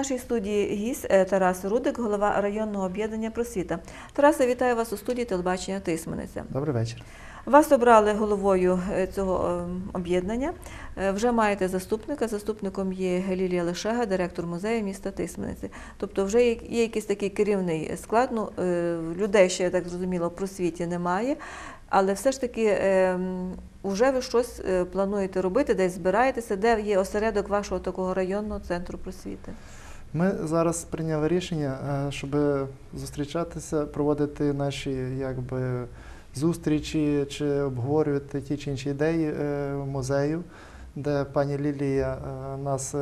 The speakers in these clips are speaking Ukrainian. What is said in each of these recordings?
нашій студії гість е, Тарас Рудик, голова районного об'єднання Просвіта. Тарасе, вітаю вас у студії телебачення Тисмениця. Добрий вечір. Вас обрали головою е, цього е, об'єднання. Вже маєте заступника. Заступником є Лілія Лешега, директор музею міста Тисмениці. Тобто, вже є якийсь такий керівний склад. Ну, людей ще я так зрозуміло в просвіті немає. Але все ж таки, вже ви щось плануєте робити, десь збираєтеся, де є осередок вашого такого районного центру просвіти. Ми зараз прийняли рішення, е, щоб зустрічатися, проводити наші якби, зустрічі чи обговорювати ті чи інші ідеї е, музею, де пані Лілія е, нас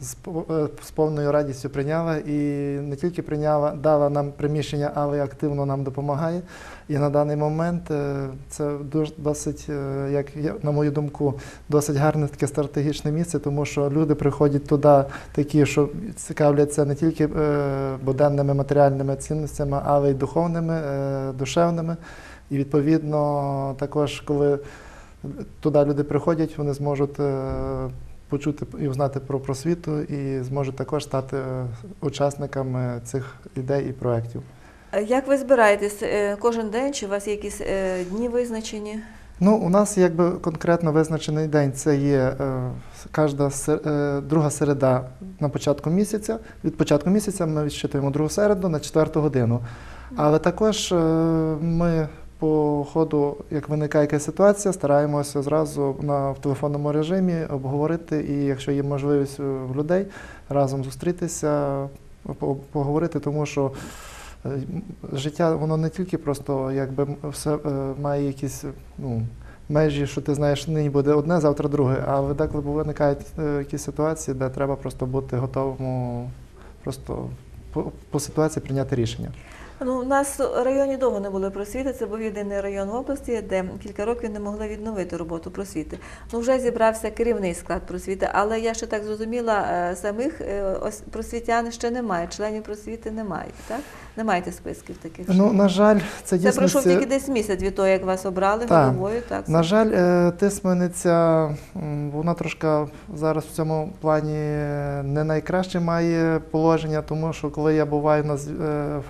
е, з повною радістю прийняла і не тільки прийняла, дала нам приміщення, але й активно нам допомагає. І на даний момент е, це досить, е, як на мою думку, досить гарне таке стратегічне місце, тому що люди приходять туди такі, що цікавляться не тільки буденними матеріальними цінностями, але й духовними, душевними. І відповідно, також, коли туди люди приходять, вони зможуть почути і узнати про просвіту, і зможуть також стати е, учасниками цих ідей і проєктів. Е, Як ви збираєтесь е, кожен день? Чи у вас є якісь е, дні визначені? Ну, у нас якби конкретно визначений день це є е, кожна се- е, друга середа на початку місяця. Від початку місяця ми відщитуємо другу середу на четверту годину. Але також е, ми по ходу, як виникає якась ситуація, стараємося зразу на в телефонному режимі обговорити, і якщо є можливість е, в людей разом зустрітися, поговорити, тому що. е, Життя воно не тільки просто якби все е, має якісь ну, межі, що ти знаєш, нині буде одне, завтра друге. Але деколи виникають е, якісь ситуації, де треба просто бути готовим просто по, по ситуації прийняти рішення. Ну, у нас в районі довго не було просвіти. Це був єдиний район в області, де кілька років не могли відновити роботу просвіти. Ну, вже зібрався керівний склад просвіти, але я ще так зрозуміла, е, самих е, просвітян ще немає, членів просвіти немає, так? Не маєте списків таких. Ну, на жаль, це це дійсно. пройшов тільки десь місяць від того, як вас обрали Так. головою. Так, На жаль, е, тисмениця, вона трошки зараз в цьому плані не найкраще має положення, тому що коли я буваю на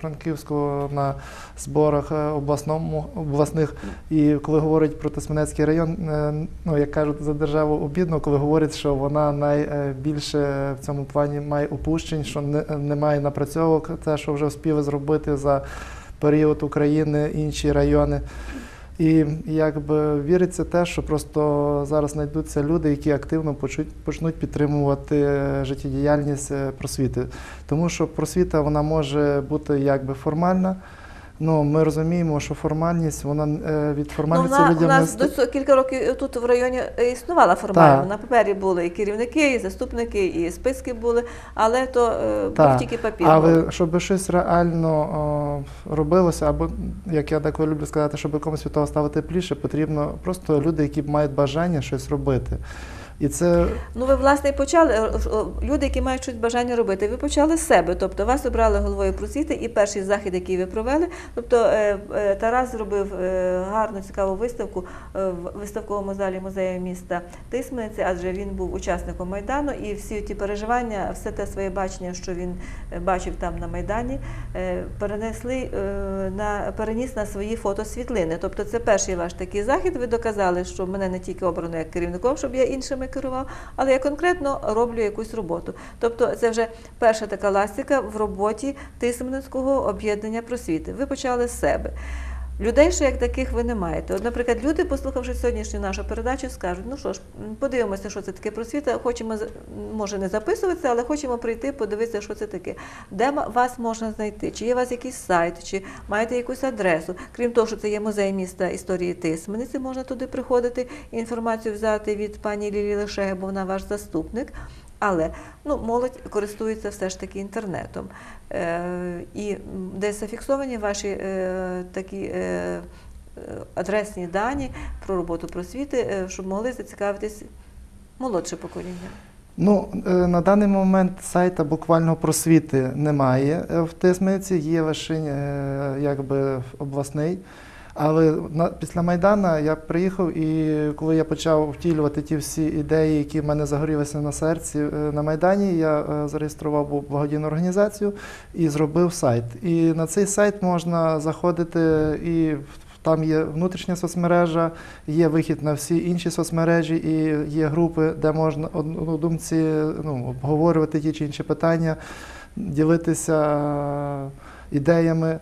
Франківську на зборах е, обласному, обласних, і коли говорять про Тисменецький район, е, ну як кажуть, за державу обідно, коли говорять, що вона найбільше в цьому плані має опущень, що не, немає напрацьовок, те, що вже встигли зробити за період України інші райони. І якби віриться те, що просто зараз знайдуться люди, які активно почнуть підтримувати е, життєдіяльність е, просвіти. Тому що просвіта вона може бути якби формальна. Ну, ми розуміємо, що формальність, вона е, від Ну, формальності вона, у людям не нас до цього кілька років тут в районі е, існувала формально. На папері були і керівники, і заступники, і списки були, але то е, був тільки папір. Але щоб щось реально о, робилося, або як я деколи люблю сказати, щоб комусь від того стало тепліше, потрібно просто люди, які мають бажання щось робити. І це Ну, ви власне і почали е, люди, які мають щось бажання робити. Ви почали з себе. Тобто вас обрали головою просвіти, і перший захід, який ви провели. Тобто е, е, Тарас зробив е, гарну цікаву виставку е, в виставковому залі музею міста Тисмениці, адже він був учасником майдану, і всі ті переживання, все те своє бачення, що він е, бачив там на майдані, е, перенесли е, на переніс на свої фотосвітлини. Тобто, це перший ваш такий захід. Ви доказали, що мене не тільки обрано як керівником, щоб я іншими керував, але я конкретно роблю якусь роботу. Тобто, це вже перша така ластика в роботі Тисменницького об'єднання просвіти. Ви почали з себе. Людей ще як таких ви не маєте. От, наприклад, люди, послухавши сьогоднішню нашу передачу, скажуть: ну що ж, подивимося, що це таке просвіта. Хочемо може не записуватися, але хочемо прийти, подивитися, що це таке. Де вас можна знайти? Чи є у вас якийсь сайт, чи маєте якусь адресу? Крім того, що це є музей міста історії Тисмениці, можна туди приходити інформацію взяти від пані Лілії Лешеги, бо вона ваш заступник. Але ну, молодь користується все ж таки інтернетом. Е, і де зафіксовані ваші е, такі е, е, адресні дані про роботу просвіти, е, щоб могли зацікавитись молодше покоління. Ну, е, на даний момент сайта буквально просвіти немає в Тисмениці, є лише якби обласний. Але на, після Майдана я приїхав, і коли я почав втілювати ті всі ідеї, які в мене загорілися на серці е, на Майдані, я е, зареєстрував благодійну організацію і зробив сайт. І на цей сайт можна заходити і. Там є внутрішня соцмережа, є вихід на всі інші соцмережі, і є групи, де можна однодумці ну, обговорювати ті чи інші питання, ділитися ідеями.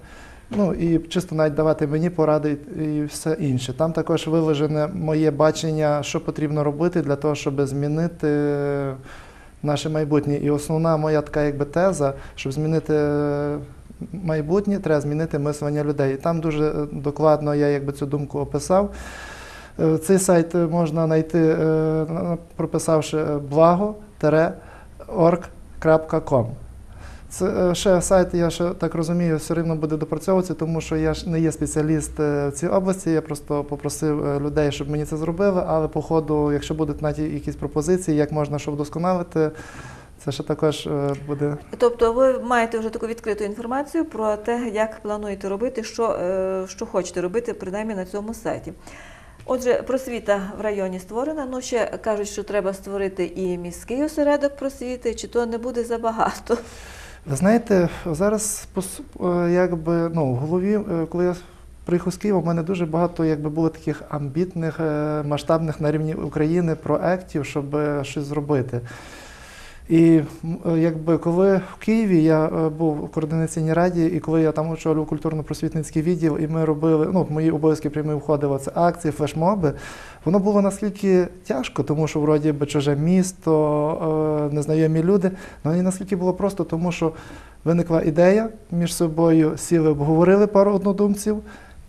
Ну і чисто навіть давати мені поради і все інше. Там також виважене моє бачення, що потрібно робити для того, щоб змінити наше майбутнє. І основна моя така якби теза, щоб змінити майбутнє, треба змінити мислення людей. І там дуже е, докладно я якби цю думку описав. Е, Цей сайт можна знайти, е, прописавши благо-org.com. Це е, ще сайт, я ще так розумію, все рівно буде допрацьовуватися, тому що я ж не є спеціаліст е, в цій області. Я просто попросив е, людей, щоб мені це зробили. Але по ходу, якщо будуть навіть якісь пропозиції, як можна що вдосконалити, це ще також буде. Тобто ви маєте вже таку відкриту інформацію про те, як плануєте робити, що, що хочете робити, принаймні на цьому сайті. Отже, просвіта в районі створена. Ну ще кажуть, що треба створити і міський осередок просвіти, чи то не буде забагато. Знаєте, зараз е, якби ну, в голові, е, коли я приїхав з Києва, в мене дуже багато якби, було таких амбітних, е, масштабних на рівні України проєктів, щоб щось зробити. І е, якби коли в Києві я е, був у координаційній раді, і коли я там очолював культурно-просвітницький відділ, і ми робили, ну, в мої обов'язки прямі входили це акції, флешмоби, воно було наскільки тяжко, тому що вроді би чуже місто, е, незнайомі люди. І наскільки було просто, тому що виникла ідея між собою, сіли, обговорили пару однодумців.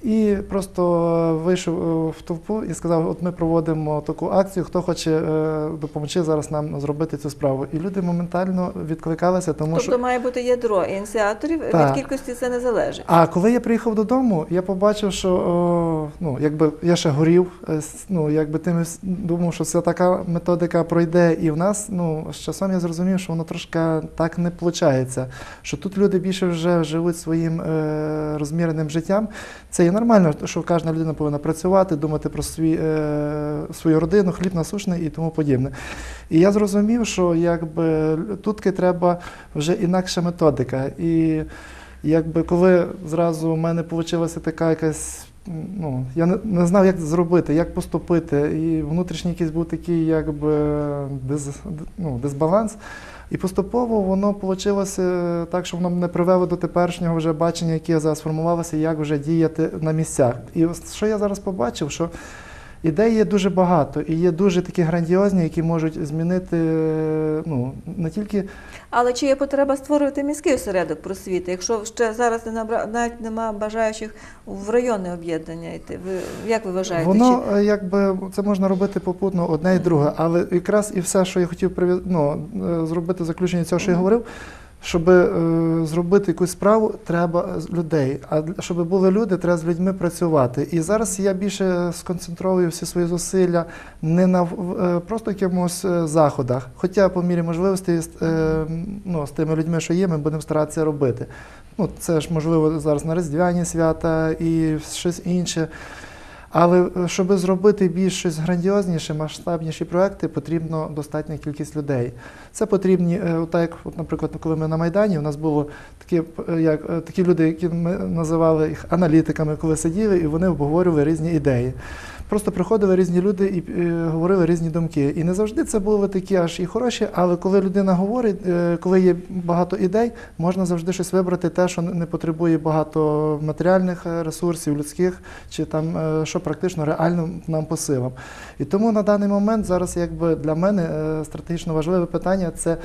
І просто вийшов е, в толпу і сказав: от ми проводимо таку акцію, хто хоче е, допомогти зараз нам зробити цю справу. І люди моментально відкликалися, тому тобто що. має бути ядро ініціаторів, Так. від кількості це не залежить. А коли я приїхав додому, я побачив, що о, ну, якби я ще горів, е, ну, якби тим думав, що це така методика пройде. І в нас ну, з часом я зрозумів, що воно трошки так не виходить. Що тут люди більше вже живуть своїм е, розміреним життям. Це є нормально, що кожна людина повинна працювати, думати про свій, е, свою родину, хліб насушний і тому подібне. І я зрозумів, що якби тут треба вже інакша методика. І якби коли зразу в мене вийшла така якась. Ну, я не, не знав, як зробити, як поступити. І внутрішній якийсь був такий якби дис, ну, дисбаланс. І поступово воно вийшло так, що воно мене привело до теперішнього вже бачення, яке зараз сформувалося, як вже діяти на місцях. І що я зараз побачив, що ідей є дуже багато, і є дуже такі грандіозні, які можуть змінити ну, не тільки Але чи є потреба створювати міський осередок просвіти, якщо ще зараз не набра... навіть нема бажаючих в районне об'єднання йти? Ви як ви вважаєте? Воно е, якби це можна робити попутно одне і друге, але якраз і все, що я хотів ну, е, зробити заключення цього, що я говорив. Щоб е, зробити якусь справу, треба людей. А щоб були люди, треба з людьми працювати. І зараз я більше сконцентрую всі свої зусилля не на е, просто якимось е, заходах. Хоча по мірі можливості е, ну, з тими людьми, що є, ми будемо старатися робити. Ну, це ж можливо зараз на Різдвяні свята і щось інше. Але е, щоб зробити більш щось грандіозніше, масштабніші проекти, потрібно достатня кількість людей. Це потрібні, е, так як, наприклад, коли ми на Майдані, у нас було такі, е, як, такі люди, які ми називали їх аналітиками, коли сиділи, і вони обговорювали різні ідеї. Просто приходили різні люди і е, говорили різні думки. І не завжди це були такі аж і хороші, але коли людина говорить, е, коли є багато ідей, можна завжди щось вибрати, те, що не- потребує багато матеріальних ресурсів, людських, чи там е, що практично реально нам по силам. І тому на даний момент зараз, якби для мене стратегічно важливе питання це.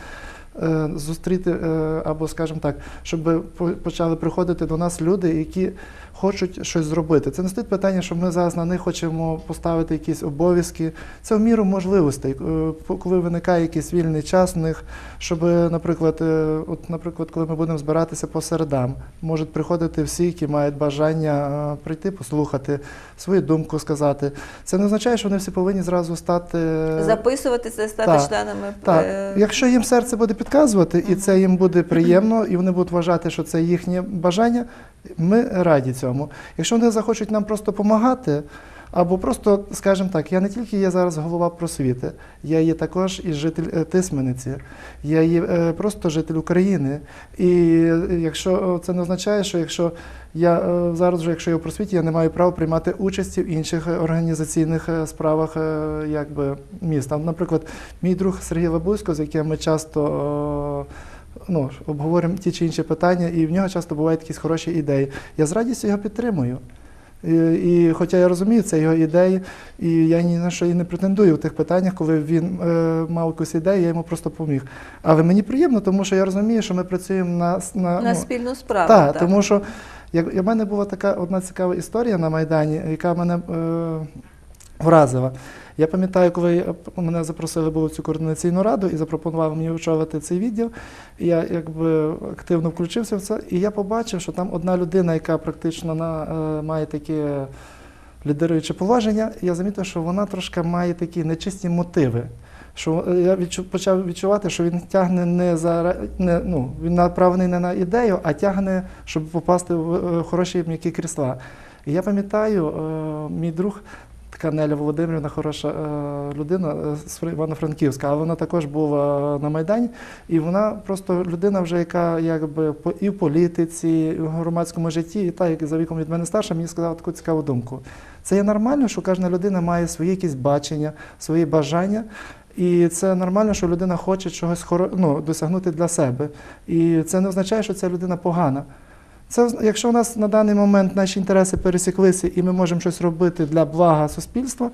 Зустріти або, скажімо так, щоб почали приходити до нас люди, які хочуть щось зробити. Це не стоїть питання, що ми зараз на них хочемо поставити якісь обов'язки. Це в міру можливостей. Е, Коли виникає якийсь вільний час в них, щоб, наприклад, е, от, наприклад, коли ми будемо збиратися по середам, можуть приходити всі, які мають бажання е, прийти, послухати, свою думку сказати. Це не означає, що вони всі повинні зразу стати. Записуватися, стати Так. членами Так, якщо їм серце буде підказувати, і це їм буде приємно, і вони будуть вважати, що це їхнє бажання. Ми раді цьому. Якщо вони захочуть нам просто допомагати, або просто, скажімо так, я не тільки є зараз голова просвіти, я є також і житель е, Тисмениці, я є е, просто житель України. І е, якщо це не означає, що якщо я зараз вже, якщо я в просвіті, я не маю права приймати участі в інших організаційних справах якби, міста. Наприклад, мій друг Сергій Лабузько, з яким ми часто ну, обговорюємо ті чи інші питання, і в нього часто бувають якісь хороші ідеї. Я з радістю його підтримую. І, і хоча я розумію, це його ідеї, і я ні на що і не претендую в тих питаннях, коли він е, мав якусь ідею, я йому просто поміг. Але мені приємно, тому що я розумію, що ми працюємо на, на, На ну, спільну справу. так, так. тому що як, в мене була така одна цікава історія на Майдані, яка мене е, вразила. Я пам'ятаю, коли мене запросили було в цю координаційну раду і запропонували мені очолити цей відділ, я якби активно включився в це, і я побачив, що там одна людина, яка практично на, е, має таке лідеруюче положення, я замітив, що вона трошки має такі нечисті мотиви. Що е, я відчу, почав відчувати, що він тягне не за не, ну, він направлений не на ідею, а тягне, щоб попасти в е, хороші м'які крісла. І я пам'ятаю, е, мій друг, така Неля Володимирівна, хороша е, людина е, з Фр- Івано-Франківська, але вона також була на Майдані, і вона просто людина, вже яка якби і в політиці, і в громадському житті, і та, як за віком від мене старша, мені сказала таку цікаву думку. Це є нормально, що кожна людина має свої якісь бачення, свої бажання. І це нормально, що людина хоче чогось хоро- ну, досягнути для себе. І це не означає, що ця людина погана. Це, якщо у нас на даний момент наші інтереси пересіклися і ми можемо щось робити для блага суспільства,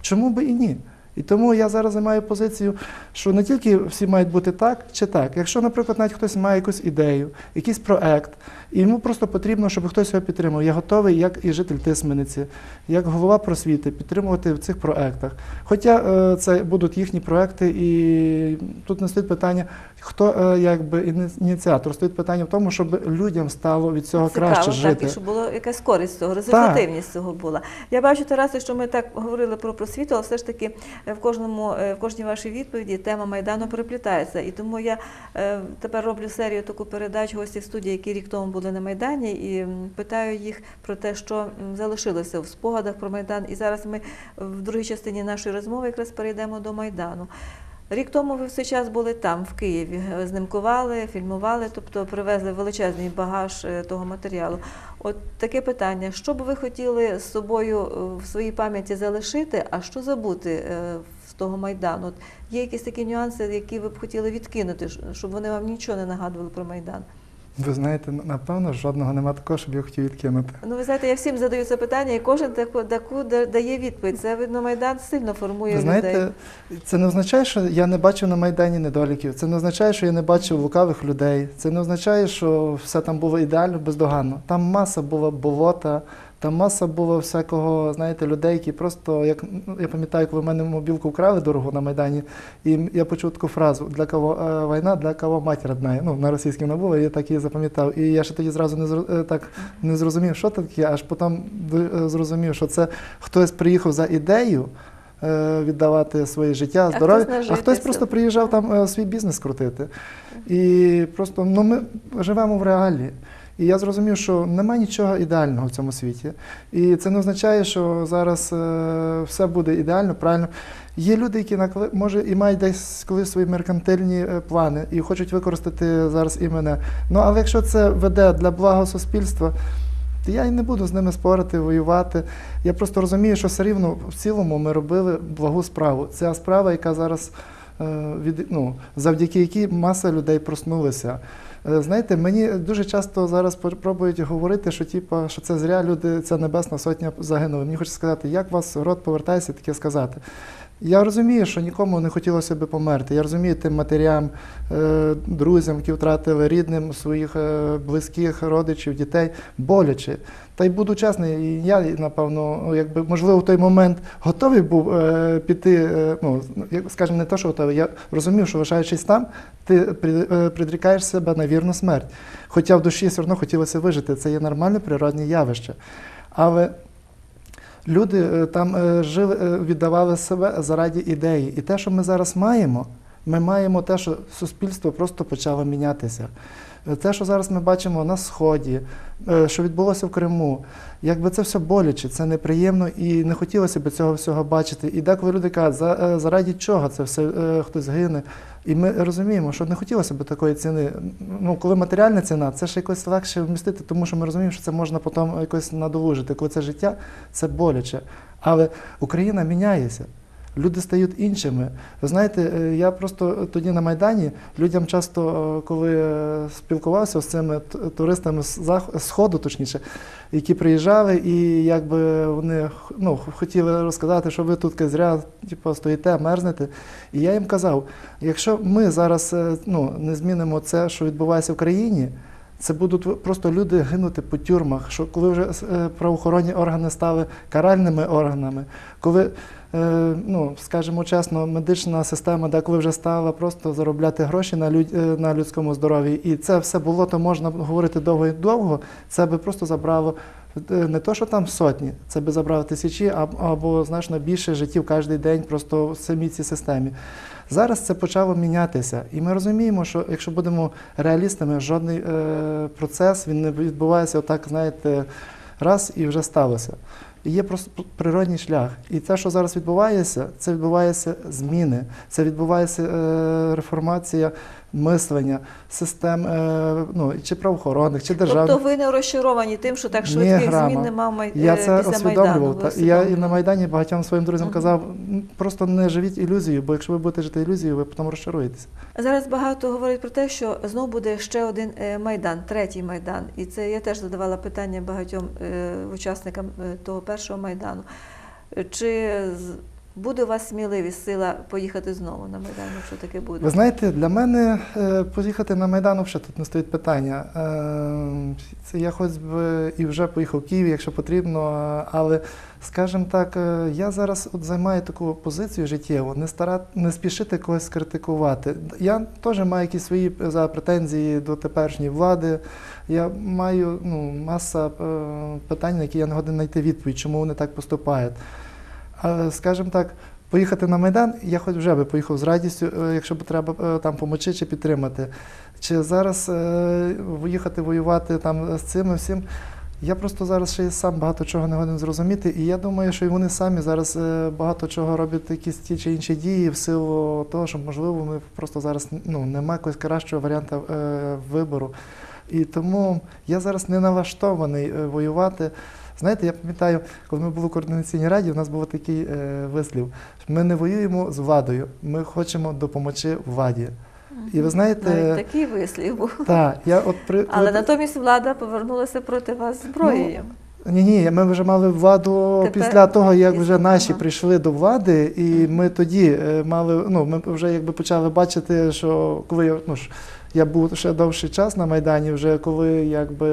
чому би і ні? І тому я зараз займаю позицію, що не тільки всі мають бути так чи так. Якщо, наприклад, навіть хтось має якусь ідею, якийсь проект, і йому просто потрібно, щоб хтось його підтримав. Я готовий, як і житель Тисмениці, як голова просвіти, підтримувати в цих проектах. Хоча е, це будуть їхні проекти, і тут не стоїть питання, хто е, якби іні- ініціатор. Стоїть питання в тому, щоб людям стало від цього Цікаво, краще так, жити. і щоб була якась користь цього, результативність цього була. Я бачу, Тарасе, що ми так говорили про просвіту, але все ж таки е, в кожному е, в кожній вашій відповіді тема майдану переплітається. І тому я тепер роблю серію таку передач гості в студії, які рік тому були на майдані, і питаю їх про те, що залишилося в спогадах про майдан. І зараз ми в другій частині нашої розмови якраз перейдемо до майдану. Рік тому ви все час були там, в Києві, знимкували, фільмували, тобто привезли величезний багаж е, того матеріалу. От таке питання: що б ви хотіли з собою е, в своїй пам'яті залишити, а що забути е, з того майдану? От є якісь такі нюанси, які ви б хотіли відкинути, щоб вони вам нічого не нагадували про майдан? Ви знаєте, напевно, жодного нема такого, щоб я хотів відкинути. Ну, ви знаєте, я всім задаю це питання, і кожен таку, таку дає відповідь. Це видно, майдан сильно формує Ви знаєте, людей. це не означає, що я не бачив на Майдані недоліків. Це не означає, що я не бачив лукавих людей. Це не означає, що все там було ідеально, бездоганно. Там маса була болота, там маса було всякого, знаєте, людей, які просто, як я пам'ятаю, коли в мене мобілку вкрали дорогу на Майдані, і я почув таку фразу для кого е, війна, для кого мать родна. Ну, на російській і я так її запам'ятав. І я ще тоді зразу не зро- е, так не зрозумів, що таке, аж потім е, зрозумів, що це хтось приїхав за ідею віддавати своє життя, А здоров'я, хтось а хтось просто приїжджав там свій бізнес крутити. І просто ну, ми живемо в реалі. І я зрозумів, що немає нічого ідеального в цьому світі. І це не означає, що зараз е, все буде ідеально, правильно. Є люди, які може і мають десь колись свої меркантильні е, плани і хочуть використати зараз і мене. Ну але якщо це веде для блага суспільства, то я і не буду з ними спорити, воювати. Я просто розумію, що все рівно в цілому ми робили благу справу. Ця справа, яка зараз е, від, ну, завдяки якій маса людей проснулися. Е, Знаєте, мені дуже часто зараз пр- пробують говорити, що типу, що це зря люди, ця небесна сотня загинули. Мені хочеться сказати, як вас рот повертається таке сказати. Я розумію, що нікому не хотілося би померти. Я розумію тим матерям, е, друзям, які втратили рідним своїх е, близьких, родичів, дітей, боляче. Та й буду чесний, і я, напевно, ну, якби, можливо, в той момент готовий був е, піти, е, ну, скажімо, не те, що готовий, я розумів, що лишаючись там, ти е, придрікаєш себе на вірну смерть. Хоча в душі все одно хотілося вижити. Це є нормальне природне явище. Але люди е, там е, жили, е, віддавали себе заради ідеї. І те, що ми зараз маємо, Ми маємо те, що суспільство просто почало мінятися. Те, що зараз ми бачимо на Сході, е, що відбулося в Криму, якби це все боляче, це неприємно і не хотілося б цього всього бачити. І деколи люди кажуть, за, е, заради чого це все е, хтось гине. І ми розуміємо, що не хотілося б такої ціни. Ну, коли матеріальна ціна, це ж якось легше вмістити, тому що ми розуміємо, що це можна потім якось надолужити. Коли це життя, це боляче. Але Україна міняється. Люди стають іншими. Ви знаєте, е, я просто тоді на Майдані людям часто, е, коли е, спілкувався з цими туристами з сходу, точніше, які приїжджали, і якби вони ну, хотіли розказати, що ви тут зря типу, стоїте, мерзнете. І я їм казав: якщо ми зараз ну, не змінимо це, що відбувається в країні. Це будуть просто люди гинути по тюрмах. Що коли вже правоохоронні органи стали каральними органами, коли, ну скажімо чесно, медична система деколи вже стала просто заробляти гроші на люд, е, на людському здоров'ї, і це все було, то можна говорити довго і довго. Це би просто забрало е, не то, що там сотні, це би забрало тисячі або значно більше життів кожен день просто в самій цій системі. Зараз це почало мінятися, і ми розуміємо, що якщо будемо реалістами, жодний е, процес він не відбувається отак, знаєте, раз і вже сталося. І є просто природній шлях. І те, що зараз відбувається, це відбувається зміни, це відбувається е, реформація мислення, систем е, ну, чи правоохоронних, чи державних. Тобто ви не розчаровані тим, що так швидких грама. змін нема Май... Я е, це після усвідомлював. Та, я і на. Майдані багатьом своїм друзям казав, просто не живіть ілюзією, бо якщо ви будете жити ілюзією, ви потім розчаруєтеся. Зараз багато говорять про те, що знов буде ще один е, майдан, третій майдан. І це я теж задавала питання багатьом учасникам того першого майдану. Чи буде у вас сміливість, сила поїхати знову на майдан, якщо таке буде? Ви знаєте, для мене е, поїхати на Майдан взагалі тут не стоїть питання. Е, Це я хоч би і вже поїхав в Київ, якщо потрібно, е, але, скажімо так, я зараз от займаю таку позицію життєву, не стара, не спішити когось критикувати. Я теж маю якісь свої претензії до теперішньої влади. Я маю ну, маса питань, на які я не годен знайти відповідь, чому вони так поступають. Скажімо так, поїхати на Майдан, я хоч вже би поїхав з радістю, е, якщо б треба е, там допомогти чи підтримати. Чи зараз е, виїхати воювати там з цим і всім. Я просто зараз ще й сам багато чого не годен зрозуміти, і я думаю, що і вони самі зараз багато чого роблять якісь ті чи інші дії в силу того, що можливо ми просто зараз ну, немає якогось кращого варіанту е, вибору. І тому я зараз не налаштований воювати. Знаєте, я пам'ятаю, коли ми були в координаційній раді, у нас був такий е, вислів: ми не воюємо з владою, ми хочемо допомогти владі. І ви знаєте, Навіть такий вислів був. так, я от при Але натомість влада повернулася проти вас зброєю. Ні, ні, ми вже мали владу Тепер після того, як після- вже наші ага. прийшли до влади, і ми тоді е, мали, ну ми вже якби почали бачити, що коли я ну ж я був ще довший час на Майдані, вже коли якби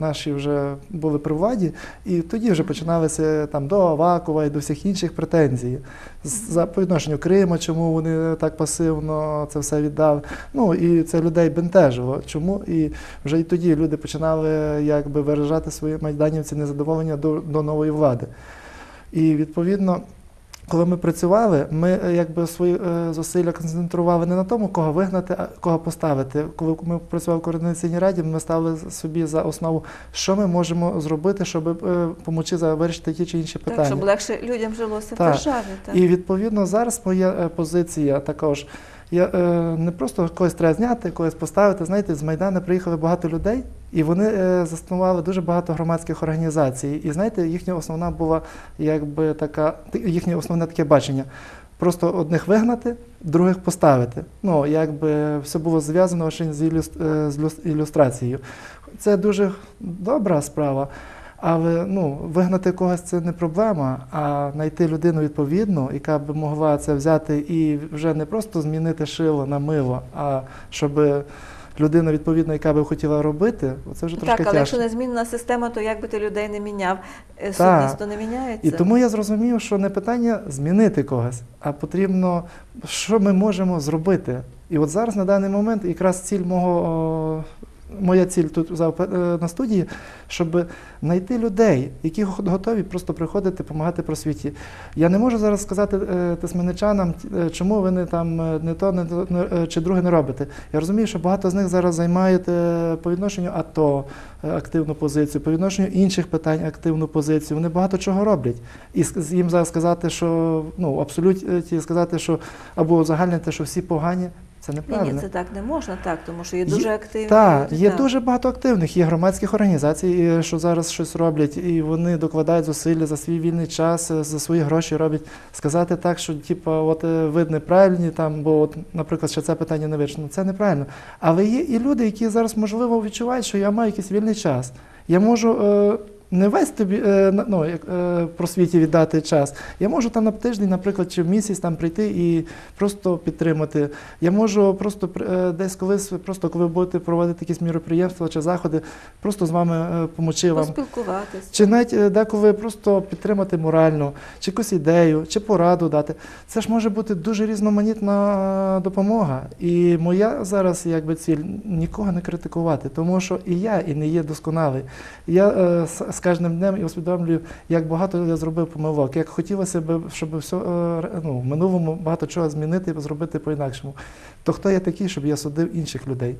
наші вже були при владі, і тоді вже починалися там до Авакова і до всіх інших претензій. За по відношенню Криму, чому вони так пасивно це все віддали. Ну і це людей бентежило. Чому? І вже і тоді люди починали якби виражати свої майданівці незадоволення до, до нової влади. І відповідно, коли ми працювали, ми е, якби свої е, зусилля концентрували не на тому, кого вигнати, а кого поставити. Коли ми працювали в координаційній раді, ми ставили собі за основу, що ми можемо зробити, щоб е, допомогти вирішити ті чи інші питання. Так, щоб легше людям жилося в державі. Так. І відповідно зараз моя е, позиція також. Я е, не просто когось треба зняти, когось поставити. Знаєте, з Майдану приїхали багато людей, і вони е, заснували дуже багато громадських організацій. І знаєте, їхня основна була якби така, їхнє основне таке бачення. Просто одних вигнати, других поставити. Ну, якби все було зв'язано з, е, ілюстрацією. Це дуже добра справа. Але ну, вигнати когось це не проблема, а знайти людину відповідну, яка б могла це взяти і вже не просто змінити шило на мило, а щоб людина відповідна, яка би хотіла робити, це вже трошки Так, але якщо не змінена система, то як би ти людей не міняв, е, Так. сутність то не міняється. І тому я зрозумів, що не питання змінити когось, а потрібно, що ми можемо зробити. І от зараз на даний момент якраз ціль мого моя ціль тут е, на студії, щоб знайти людей, які го- готові просто приходити, допомагати просвіті. Я не можу зараз сказати е, тисменичанам, е, чому ви не там не то не, то, чи друге не робите. Я розумію, що багато з них зараз займають по відношенню АТО активну позицію, по відношенню інших питань активну позицію. Вони багато чого роблять. І їм зараз сказати, що ну абсолютно сказати, що або узагальнити, що всі погані. Це Ні, неправильно. ні, це так не можна, так, тому що є Є- дуже активні. Так, люди, є так. дуже багато активних, є громадських організацій, що зараз щось роблять, і вони докладають зусилля за свій вільний час, е, за свої гроші роблять. Сказати так, що типу, от е, ви неправильні, там, бо, от, наприклад, ще це питання не вирішено. Це неправильно. Але є і люди, які зараз можливо відчувають, що я маю якийсь вільний час. Я можу. Е, не весь тобі е, ну, е, просвіті віддати час. Я можу там на тиждень, наприклад, чи в місяць там прийти і просто підтримати. Я можу просто е, десь колись, просто коли ви будете проводити якісь міроприємства чи заходи, просто з вами помочи вам. Поспілкуватися. Чи навіть деколи просто підтримати морально, чи якусь ідею, чи пораду дати. Це ж може бути дуже різноманітна допомога. І моя зараз якби ціль нікого не критикувати, тому що і я і не є досконалий. Я кожним днем і усвідомлюю, як багато я зробив помилок, як хотілося б, щоб все е, ну, в минулому багато чого змінити і зробити по-інакшому. То хто я такий, щоб я судив інших людей?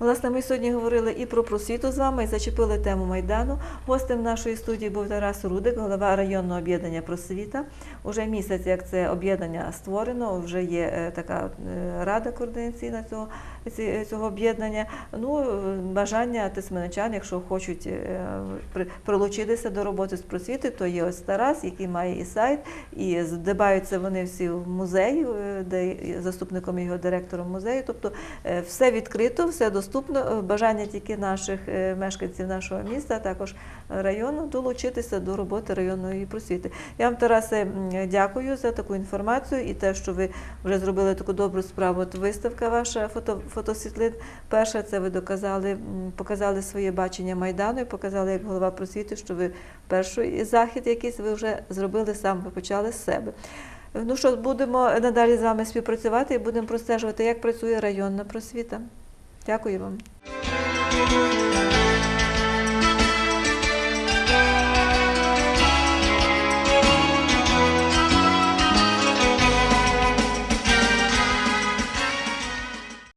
Власне, ми сьогодні говорили і про просвіту з вами, і зачепили тему Майдану. Гостем нашої студії був Тарас Рудик, голова районного об'єднання просвіта. Уже місяць, як це об'єднання створено, вже є е, така е, рада координаційна цього, цього об'єднання. Ну, е, бажання тисменичан, якщо хочуть е, прилучитися до роботи з просвіти, то є ось Тарас, який має і сайт, і здибаються вони всі в музеї, е, де заступником його директором музею. Тобто все відкрито, все доступно. Бажання тільки наших мешканців нашого міста, а також району, долучитися до роботи районної просвіти. Я вам, Тарасе, дякую за таку інформацію і те, що ви вже зробили таку добру справу. От виставка ваша фото, фотосвітлин. Перша це ви доказали, показали своє бачення майдану і показали як голова просвіти, що ви перший захід якийсь ви вже зробили сам, ви почали з себе. Ну що, будемо надалі з вами співпрацювати і будемо простежувати, як працює районна просвіта. Дякую вам.